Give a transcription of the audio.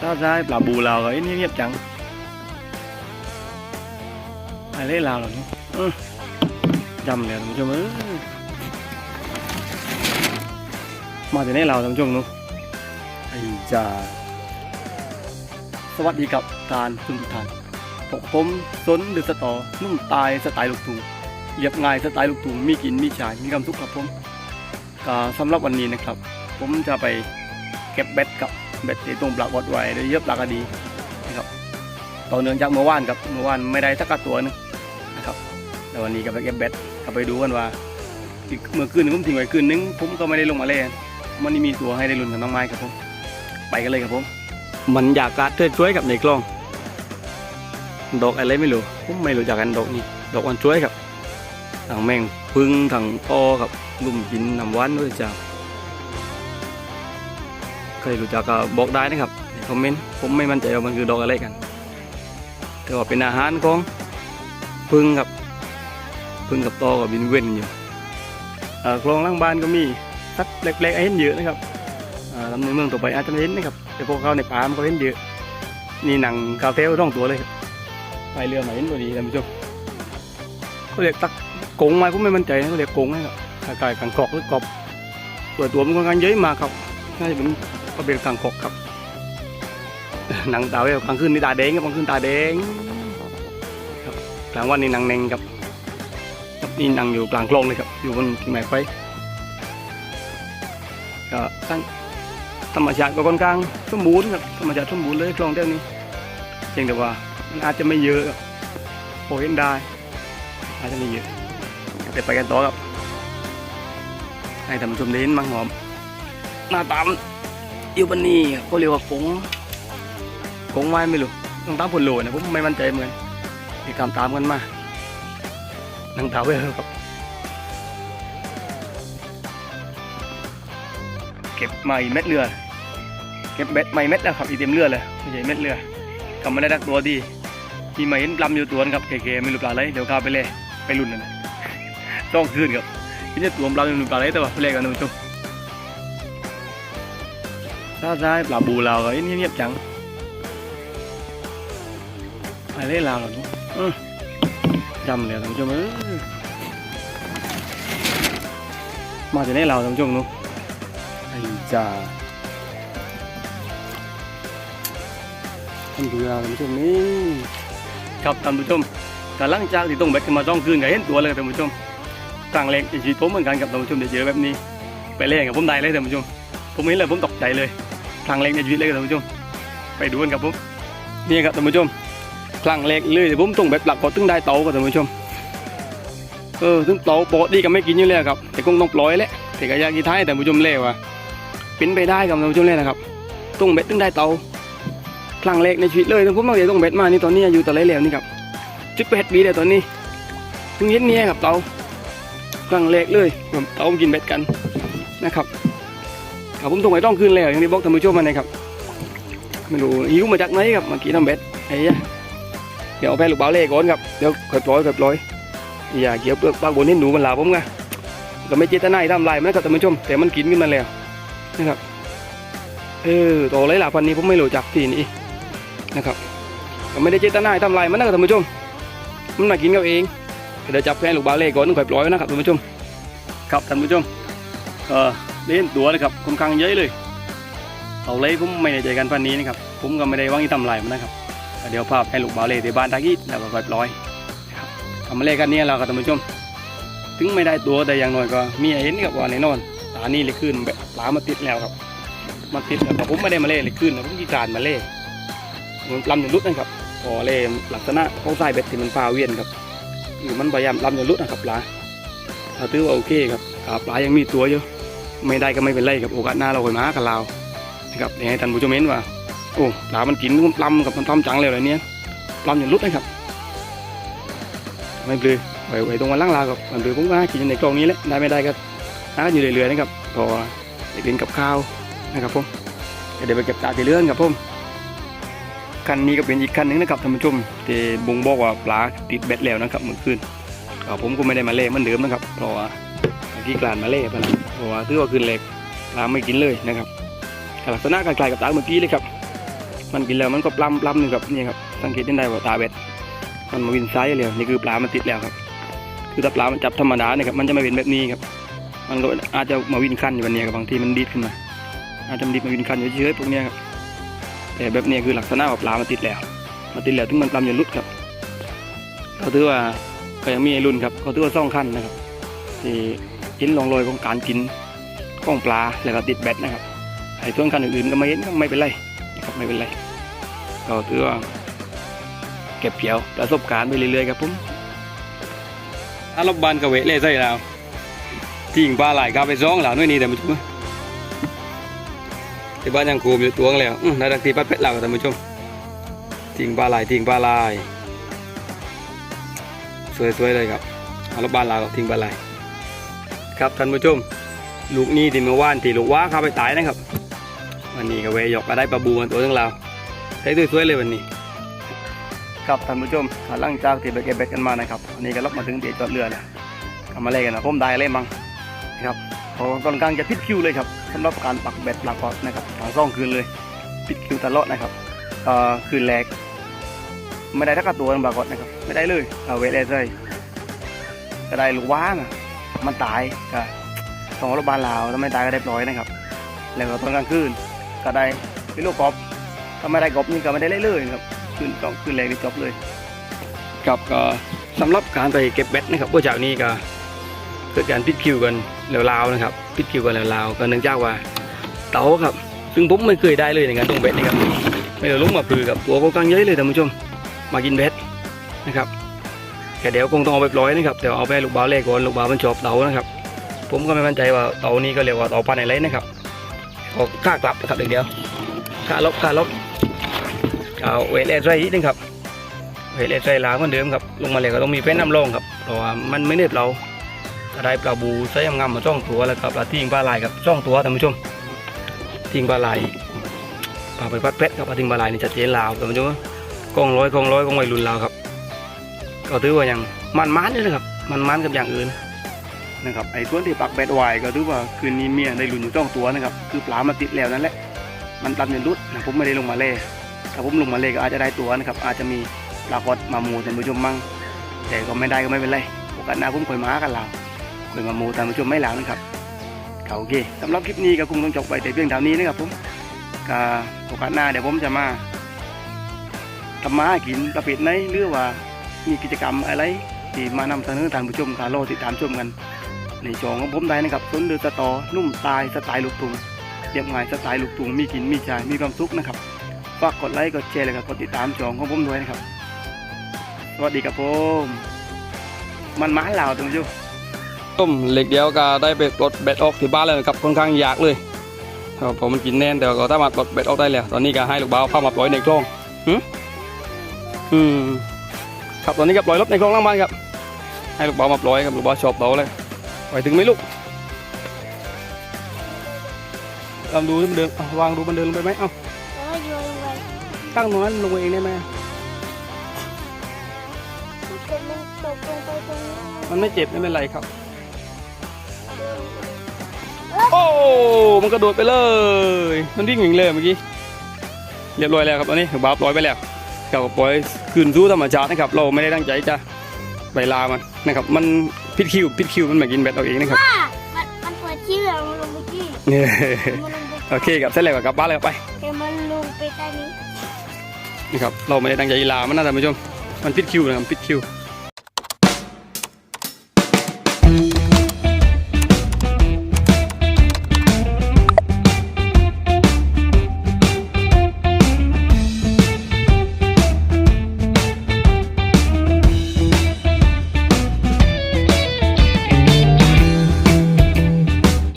ทราบได้ปลาบูเราก็เอ้ยเงียบจังอะไรเราเหรอเนี่ยเออจำเลยท่านผู้ชมเออมาจากไหนเราท่านผู้ชมนู้นไอ้จ่าสวัสดีครับทานคุณทุกท่านผมผมสนหรือสตอนุ่มตายสไตล์ลูกทุ่งเรียบง่ายสไตล์ลูกทุ่งมีกินมีชายมีความสุขครับผมสำหรับวันนี้นะครับ ผมจะไปเก็บเบ็ดกับ เบ็ดที่ตรงปลากดไว้ได้เยอะปลากระดีนะครับต่อเนื่องจากเมื่อวานครับเมื่อวานไม่ได้สักตัวหนึงนะครับแล้ววันนี้ก็ไปเก็บเบ็ดก็ไปดูกันว่าเมื่อคืนผมทิ้งไว้คืนนึงผมก็ไม่ได้ลงมาเล่นมันนี่มีตัวให้ได้ลุ้นกันน้องไม้ครับผมไปกันเลยครับผมมันอยากการเช่วยๆกับในกล้อง ดอกอะไรไม่รู้ผมไม่รู้จักกันดอกนี้ดอกอันช่วยครับทางแมงพึ่งทางตอครับลุ่มกินน้ำหวานด้วยจ้า ครรู้จักก็บอกได้นะครับในคอมเมนต์ผมไม่มั่นใจว่ามันคือดอกอะไรกัน แต่ว่าเป็นอาหารของพึ่งครับพึ่งกับตอกับบินเว้นอยู่เอ่อคลองล่างบ้านก็มีสัตว์เล็กๆให้เห็นเยอะนะครับลำในเมืองต่อไปอาจจะไม่เห็นนะครับแต่พวกเขาในป่ามันก็เห็นเยอะนี่หนังกาเฟลร่องตัวเลยครับไปเรือมาเห็นตัวนี้ท่านผู้ชมเขาเรียกตักกงไหมผมไม่มั่นใจนะเขาเรียกกงนะครับคล้ายกังกอกหรือกบตัวตัวมันค่อนข้างเยอะมากครับน่าจะเป็น ก็เป็นกลางคกครับหนังตาเวลกลางคืนนี่ตาแดงครับกลางคืนตาแดงครับกลางวันนี่นังแดงครับนี่นังอยู่กลางคลองเลยครับ อยู่บนกิ่งไม้ไฟก็ตั้งธรรมชาติก็ค่อนข้างสมบูรณ์ครับธรรมชาติสมบูรณ์เลยคลองเท่านี้เพียงแต่ว่ามันอาจจะไม่เยอะครับพอเห็นได้ อาจจะไม่เยอะเดี๋ยวไปกันต่อครับให้ท่านผู้ชมได้เห็นมังหอมหน้าตามน อยู่บันนี้ก็เรียกว่ากงกงไม้ไม่รู้ต้องตามผลโหลนะผมไม่มั่นใจเหมือนติดตามตามกันมานั่งตาไว้ครับ เก็บมาอีกเม็ดเรือ เก็บเบ็ดมาอีกเม็ดแล้วครับอีกเต็มเรือเลยไม่ใช่เม็ดเรือกำม่ได้ดักตัวดีมีมาเห็นลำอยู่ตัวนึงครับเก๋ๆไม่รู้ปลาอะไรเดี๋ยวข้าไปเลยไปลุ่นนะต้องคืนครับพี่จะตัวปลาไม่รู้ปลาอะไรแต่ว่าไปเลยกันนะผู้ชม ทราบได้ปลาบูเราก็เอ้ยเงียบจังอะไรเราเหรอเนี่ยเออจำเลยท่านผู้ชมเออมาจากไหนเราท่านผู้ชมนู้นไอ้จ่าท่านดูเราท่านผู้ชมนี่ครับท่านผู้ชมแต่หลังจากที่ต้องแบกขึ้นมาต้องคืนก็เห็นตัวเลยท่านผู้ชมกลางแรงอีกทีผมเหมือนกันกับท่านผู้ชมเดี๋ยวเจอแบบนี้ไปเล่นกับผมได้เลยท่านผู้ชม ผมเห็นเลยผมตกใจเลยครั้งแรกในชีวิตเลยครับท่านผู้ชม ไปดูกันครับผมนี่ครับท่านผู้ชมครั้งแรกเลยที่ผมต้องแบบหลักพอตึงได้เตาครับท่านผู้ชมเออถึงเตาปกติก็ไม่กินอยู่แล้วครับ แต่คงต้องปล่อยแหละแต่ก็อยากกินท้ายแต่านผู้ชมเล่ว่าเป็นไปได้ครับท่านผู้ชมเล่นะครับต้องเบ็ดตึงได้เตาครั้งแรกในชีวิตเลยผมตั้งแต่ต้องเบ็ดมานี่ตอนนี้อายุตอนไรแล้วนี่ครับจุดแปดปีแล้วตอนนี้เพิ่งเห็นเนี่ยครับเตาครั้งแรกเลยเตากินเบ็ดกันนะครับ ครับผมส่งไปต้องคืนแล้วอย่างที่บอกท่านผู้ชมมานะครับไม่รู้หิวมาจากไหนครับเมื่อกี้ทำเบ็ดไอ้ยะเดี๋ยวเอาแพ้ลูกเบาเล่ก่อนครับเดี๋ยวค่อยปล่อยค่อยปล่อยอย่าเกี่ยวเปลือกปากบนนี่หนูมันลาผมไงก็ไม่เจตนาที่ทำลายมันนะครับท่านผู้ชม แต่มันกินขึ้นมาแล้วนะครับเออโตเลยหล่ะพันนี้ผมไม่รู้จักที่นี่นะครับก็ไม่ได้เจตนาที่ทำลายมันนะครับท่านผู้ชมมันมากินเขาเองเดี๋ยวจับแพ้ลูกเบาเล่ก่อนค่อยปล่อยนะครับท่านผู้ชม ครับท่านผู้ชมเออ เล่นตัวนะครับค่อนข้างเยอะเลยเอาเลยผมไม่ได้ใจกันพันนี้นะครับผมก็ไม่ได้ว่างที่ทำลายมันนะครับเดี๋ยวภาพให้ลูกบาเล่ที่บ้านตากี้แล้วก็ค่อยปล่อยทำมาเล่กันเนี้แล้วครับท่านผู้ชม ถึงไม่ได้ตัวแต่อย่างน้อยก็มีเห็นครับว่าแน่นอนตานี่เลยขึ้นแบบปลามาติดแล้วครับมาติดแล้วแต่ผมไม่ได้มาเล่เลยขึ้นนะผมกีการมาเล่มันลำอย่างรุดนะครับพอเล่ลักษณะเขาใส่เบ็ดที่มันปลาเวียนครับคือมันพยายามลำอย่างรุดนะครับปลาถ้าถือว่าโอเคครับปลายังมีตัวอยู่ ไม่ได้ก็ไม่เป็นไรครับโอกาสหน้าเราค่อยมาหากับเรานะครับเดี๋ยวให้ท่านผู้ชมเห็นว่าโอ้ปลามันกินมันปล้ำกับมันทำจังเลยอะไรเนี้ยปล้ำอย่างรุดนะครับไม่เปลือยไว้ไว้ตรงวันล่างลากับมันเปลือยผมก็หากินในกล่องนี้แหละได้ไม่ได้ก็หาอยู่เรื่อยๆนะครับพอได้กินกับข้าวนะครับผมเดี๋ยวไปเก็บตาที่เลื่อนครับผมคันนี้ก็เป็นอีกคันหนึงนะครับท่านผู้ชมที่บ่งบอกว่าปลาติดเบ็ดแล้วนะครับเมื่อคืนผมก็ไม่ได้มาเล่เหมันเดิมนะครับเพราะว่าเมื่อ กีกลานมาเล่พะนะเพราะว่าถือว่าคืนเล็กปลาไม่กินเลยนะครับลักษณะคล้ายๆกับตาเมื่อกี้เลยครับ มันกินแล้วมันก็ปล้ำปล้ำหนึ่งครับนี่ครับสังเกตได้ว่าตาเบ็ดมันมาวินไซส์เลยนี่คือปลา มันติดแล้วครับ คือถ้าปลา มันจับธรรมดาเนี่ยครับ มันจะไม่เป็นแบบนี้ครับ มันก็อาจจะมาวินคันอยู่วันนี้ครับบางทีมันดีดขึ้นมา อาจจะมาดีดมาวินคันเฉยๆพวกนี้ครับ แต่แบบนี้คือลักษณะว่าปลา มันติดแล้ว มันติดแล้วถึงมันปล้ำอย่าลุดครับเขาถือว่าก็ยังมีรุ่นครับเขาถือว่าซ่องขั้นนะครับที่ กินลองรอยของการกินของปลาแล้วก็ติดแบตนะครับไอ้ส่วนคันอื่นๆก็ไม่เห็นก็ไม่เป็นไรนะครับไม่เป็นไรก็ถือว่าเก็บเกี่ยวประสบการณ์ไปเรื่อยๆครับผมอารบบานกะเวะเล่ใส่เราทิ้งปลาไหลกาไปซ้องหล่าน้อยนี่แต่านผู้ชมที่บ้านยังโคมอยู่ตัวงแล้วอื้อได้ดักทีปัดเป็ดเหล่าท่านผู้ชมทิ้งปลาไหลทิ้งปลาไหลสวยๆเลยครับอารบบานเราก็ทิ้งปลาไหล ครับท่านผู้ชมลูกนี้ที่เมื่อวานที่ลูกว้าเข้าไปตายนะครับ วันนี้กะเวะยกมาได้ปลาบูมาตัวนึงเราใช้สวยๆเลยวันนี้ ครับท่านผู้ชมหลังจากที่ไปเก็บเบ็ดกันมานะครับวันนี้ก็ล็อกมาถึงเตียจอดเรือแล้วกลับมาเล่นกันนะผมได้เล่นมั้งนะครับพอตอนกลางจะพิดคิวเลยครับสำหรับการปักเบ็ดปลากอดนะครับทั้งสองคืนเลยพิดคิวตลอดนะครับเอ่อคืนแรกไม่ได้ทักตัวปลากอดนะครับ ไม่ได้เลยเอาเวทเลยก็ได้ลูกว้านะ มันตายก็สองรบบานลาวถ้าไม่ตายก็เรียบร้อยนะครับ แล้วก็ตอนกลางคืนก็ได้พิโลกอบถ้าไม่ได้กบนี่ก็ไม่ได้เล่เลยครับขึ้นสองขึ้นแรงนี่จบเลยครับก็สำหรับการไปเก็บเบ็ดนะครับว่าจากนี้ก็เกิดการพิดคิวกันแล้วลาวนะครับพิดคิวกันแล้วลาวก็เนื่องจากว่าเต๋าครับ ซึ่งผมไม่เคยได้เลยในการตรงเบ็ดนะครับไม่ได้ลงมาปือกับตัวก็กลางเยอะเลยท่านผู้ชมมากินเบ็ดนะครับ แต่เดี๋ยวคงต้องเอาไปปล่อยนะครับแต่เอาไปลูกบาเล่ก่อนลูกบามันชอบเต๋านะครับ ผมก็ไม่มั่นใจว่าเต๋านี้ก็เรียกว่าเต๋าปลาไหนไรนะครับออกค่ากลับนะครับเดี๋ยวเดียวค่าลบค่าลบเอาเวทเลสไรนิดนึงครับเวทเลสไรลาเหมือนเดิมครับลงมาเลยก็ต้องมีเป็นน้ำรองครับเพราะว่ามันไม่เนืบเราก็ได้ปลาบูไซส์งามๆมาจ้องตัวแล้วก็ปลาทิ้งปลาไหลครับจ้องตัวท่านผู้ชมทิ้งปลาไหลปลาไปพัดเพชรครับปลาทิ้งปลาไหลนี่ชัดเจนลาวท่านผู้ชมกองร้อยกองร้อยกองวัยรุ่นลาวครับ ก็ถือว่าย่างมันมันนี่นะครับมันมันกับอย่างอื่นนะครับไอ้ส่วนที่ปักแบดไวก็ถือว่าคืนนี้เมียได้ลุ้นอยู่จ้องตัวนะครับคือปลามาติดแล้วนั่นแหละมันตันจนรุดนะผมไม่ได้ลงมาเล่ถ้าผมลงมาเลยก็อาจจะได้ตัวนะครับอาจจะมีปลากดมาหมูท่านผู้ชมมั่งแต่ก็ไม่ได้ก็ไม่เป็นไรโอกาสหน้าผมคอยมากันเราคอยมาหมูท่านผู้ชมไม่หลังนะครับก็โอเคสำหรับคลิปนี้ก็คงต้องจบไปแต่เพียงเท่านี้นะครับผมก็โอกาสหน้าเดี๋ยวผมจะมาทำมาหากินประเภทไหนหรือว่า มีกิจกรรมอะไรที่มานำเสนอท่านผู้ชมกาโลติดตามชมกันในจองของผมได้นะครับสนเดือสตอนุ่มตายสไตล์ลูกตุงเรียบง่ายสไตล์ลูกตุงมีกินมีใช้มีความสุขนะครับฝากกดไลค์กดแชร์เลยครับกดติดตามช่องของผมด้วยนะครับสวัสดีครับผมมันมาเหล่าท่านผู้ชมต้มเหล็กเดียวก็ได้ไปปลดเบ็ดออกที่บ้านเลยครับค่อนข้างยากเลยครับผมมันกินแน่นแต่ก็สามารถปลดเบ็ดออกได้แล้ว ตอนนี้ก็ให้ลูกบ่าวเข้ามาปล่อยในคลองหืมอืม ครับตอนนี้ก็ปล่อยรถในคลองล่างบ้านครับ ให้ลูกบ่าวมาปล่อยครับลูกบ่าวชอบเตาเลยปล่อยถึงไหมลูกลองดูที่มันเดินเอาวางดูมันเดินลงไปไหมเอาแล้วก็โยนลงไปตั้งตรงนั้นลงไปเองได้ไหมแต่มันตกลงไปตรงนี้มันไม่เจ็บไม่เป็นไรครับ โอ้ มันกระโดดไปเลย มันวิ่งอย่างเลยเมื่อกี้ เรียบร้อยแล้วครับตอนนี้บาปล่อยไปแล้วกับปล่อย คืนสู่ธรรมชาตินะครับ เราไม่ได้ตั้งใจจะไปลามันนะครับ มันพิดคิวพิดคิวมันมากินแบตเอาเองนะครับป้ามันมันเปิดที่แล้วมันลงไปที่เนี่ยมันลงไปโอเคครับเสร็จแล้วก็กลับบ้านเลยไปแต่มันลงไปใต้นี้นี่ครับเราไม่ได้ตั้งใจลามันนะท่านผู้ชมมันพิดคิวนะครับพิดคิว